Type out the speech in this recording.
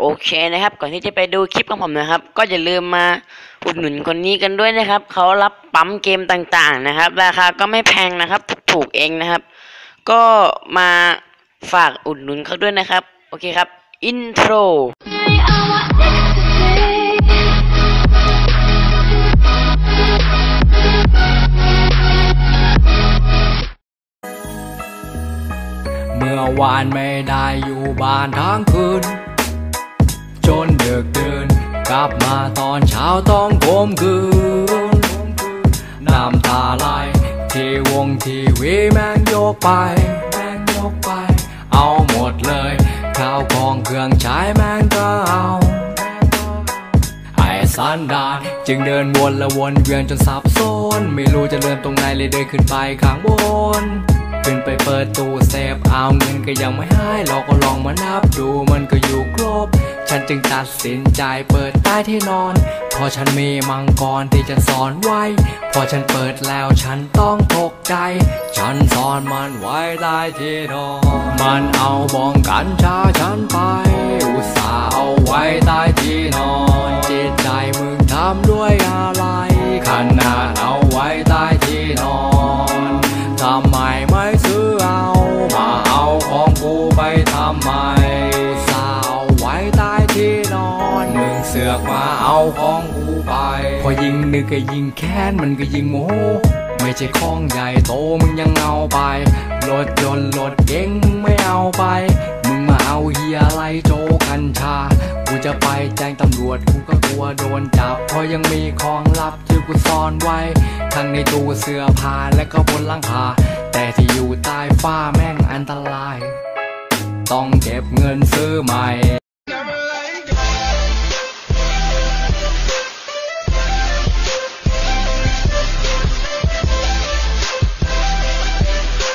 โอเคนะครับ ก่อนที่จะไปดูคลิปของผมนะครับ ก็อย่าลืมมาอุดหนุนคนนี้กันด้วยนะครับ เขารับปั๊มเกมต่างๆนะครับ ราคาก็ไม่แพงนะครับ ถูกเองนะครับ ก็มาฝากอุดหนุนเขาด้วยนะครับ โอเคครับ อินโทรเมื่อวานไม่ได้อยู่บ้านทั้งคืน จนดึกดื่นกลับมาตอนเช้าต้องผมคืน น้ำตาไหลที่วงทีวีแม่งยกไป แม่งยกไป เอาหมดเลย ข้าวของเครื่องใช้แม่งก็เอาไอ้สันดานจึงเดินวนและวนเวียนจนสับสนไม่รู้จะเริ่มตรงไหนเลยเดินขึ้นไปข้างบน ขึ้นไปเปิดตู้เซฟเอาเงินก็ยังไม่ให้เราก็ลองมานับดูมันก็อยู่ครบ ฉันจึงตัดสินใจเปิดใต้ที่นอนเพราะฉันมีมังกรที่จะสอนไว้ พอฉันเปิดแล้วฉันต้องตกใจ ฉันสอนมันไว้ใต้ที่นอน มันเอาบองกันชาฉันไป อุตส่าห์เอาไว้ใต้ที่นอน กมาเอาของกูไป พอยิงนึกก็ยิงแค้นมันก็ยิงโมโหไม่ใช่ของใหญ่โตมึงยังเอาไปรถยนต์รถเก๋งมึงไม่เอาไป มึงมาเอาเฮียอะไรโจกัญชา กูจะไปแจ้งตำรวจกูก็กลัวโดนจับ เพราะยังมีของลับที่กูซ่อนไว้ ทั้งในตู้เสื้อผ้าและก็บนหลังคา แต่ที่อยู่ใต้ฟ้าแม่งอันตราย ต้องเก็บเงินซื้อใหม่